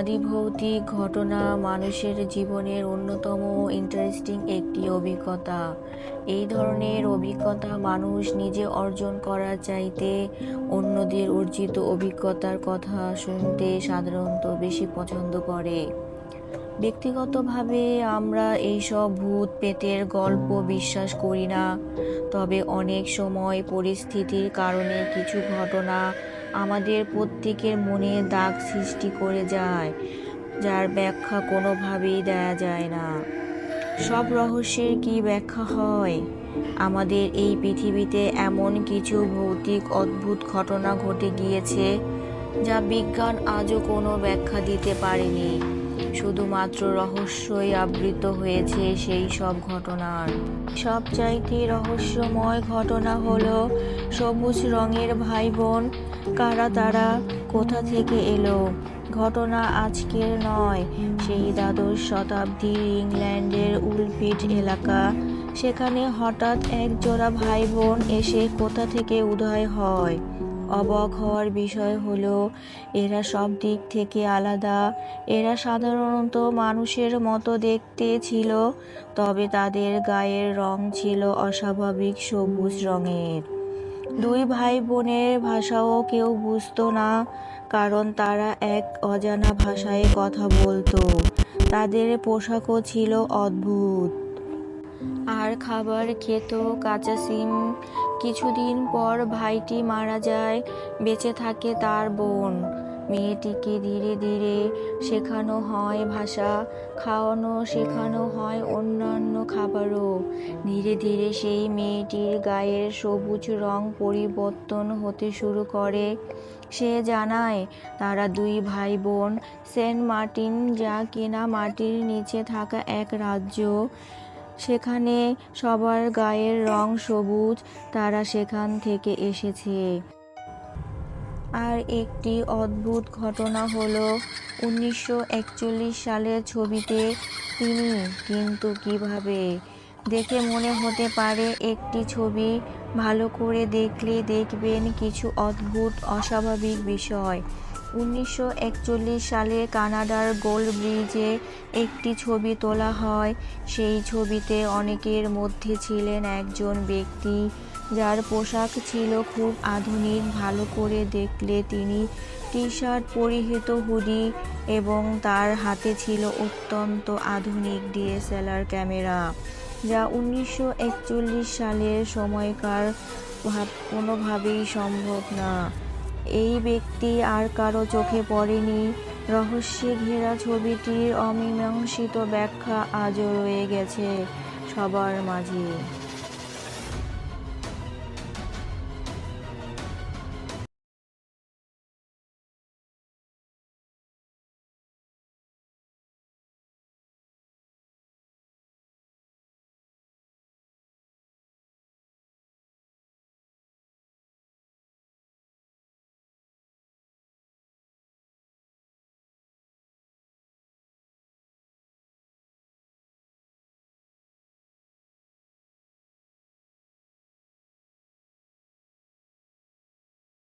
আদিভৌতিক ঘটনা মানুষের জীবনের অন্যতম ইন্টারেস্টিং একটি অভিজ্ঞতা। এই ধরনের অভিজ্ঞতা মানুষ নিজে অর্জন করার চাইতে অন্যদের অর্জিত অভিজ্ঞতার কথা শুনতে সাধারণত বেশি পছন্দ করে। ব্যক্তিগতভাবে আমরা এইসব ভূত পেতের গল্প বিশ্বাস করি না, তবে অনেক সময় পরিস্থিতির কারণে কিছু ঘটনা আমাদের প্রত্যেকের মনে দাগ সৃষ্টি করে যায়, যার ব্যাখ্যা কোনোভাবেই দেয়া যায় না। সব রহস্যের কি ব্যাখ্যা হয়? আমাদের এই পৃথিবীতে এমন কিছু ভৌতিক অদ্ভুত ঘটনা ঘটে গিয়েছে, যা বিজ্ঞান আজও কোনো ব্যাখ্যা দিতে পারেনি। শুধুমাত্র রহস্যই আবৃত হয়েছে সেই সব ঘটনার। সবচাইতে রহস্যময় ঘটনা হলো সবুজ রঙের ভাই বোন কারা তারা, কোথা থেকে এলো? ঘটনা আজকের নয়। সেই দ্বাদশ শতাব্দীর ইংল্যান্ডের উলফিট এলাকা। সেখানে হঠাৎ এক জোড়া ভাই বোন এসে কোথা থেকে উদয় হয়? অবাক হওয়ার বিষয় হলো, এরা সব দিক থেকে আলাদা। এরা সাধারণত মানুষের মতো দেখতে ছিল, তবে তাদের গায়ের রং ছিল অস্বাভাবিক সবুজ রঙের। দুই ভাই বোনের ভাষাও কেউ বুঝতো না, কারণ তারা এক অজানা ভাষায় কথা বলতো। তাদের পোশাকও ছিল অদ্ভুত। আর খাবার খেত, কাঁচা সিম। কিছুদিন পর ভাইটি মারা যায়, বেঁচে থাকে তার বোন। মেয়েটিকে ধীরে ধীরে শেখানো হয় ভাষা, খাওয়ানো শেখানো হয় অন্যান্য খাবারও। ধীরে ধীরে সেই মেয়েটির গায়ের সবুজ রং পরিবর্তন হতে শুরু করে। সে জানায়, তারা দুই ভাই বোন সেন্ট মার্টিন যা কিনা মাটির নিচে থাকা এক রাজ্য, সেখানে সবার গায়ের রং সবুজ, তারা সেখান থেকে এসেছে। আর একটি অদ্ভুত ঘটনা হলো উনিশশো একচল্লিশ সালের ছবিতে তিনি কিন্তু কীভাবে? দেখে মনে হতে পারে একটি ছবি ভালো করে দেখলে দেখবেন কিছু অদ্ভুত, অস্বাভাবিক বিষয়। উনিশশো একচল্লিশ সালে কানাডার গোল্ড ব্রিজে একটি ছবি তোলা হয়। সেই ছবিতে অনেকের মধ্যে ছিলেন একজন ব্যক্তি যার পোশাক ছিল খুব আধুনিক, ভালো করে দেখলে তিনি টি শার্ট পরিহিত হুডি এবং তার হাতে ছিল অত্যন্ত আধুনিক ডিএসএলআর ক্যামেরা, যা উনিশশো একচল্লিশ সালের সময়কার ভাব কোনোভাবেই সম্ভব না। এই ব্যক্তি আর কারও চোখে পড়েনি। রহস্যে ঘেরা ছবিটির অমীমাংসিত ব্যাখ্যা আজও রয়ে গেছে সবার মাঝে।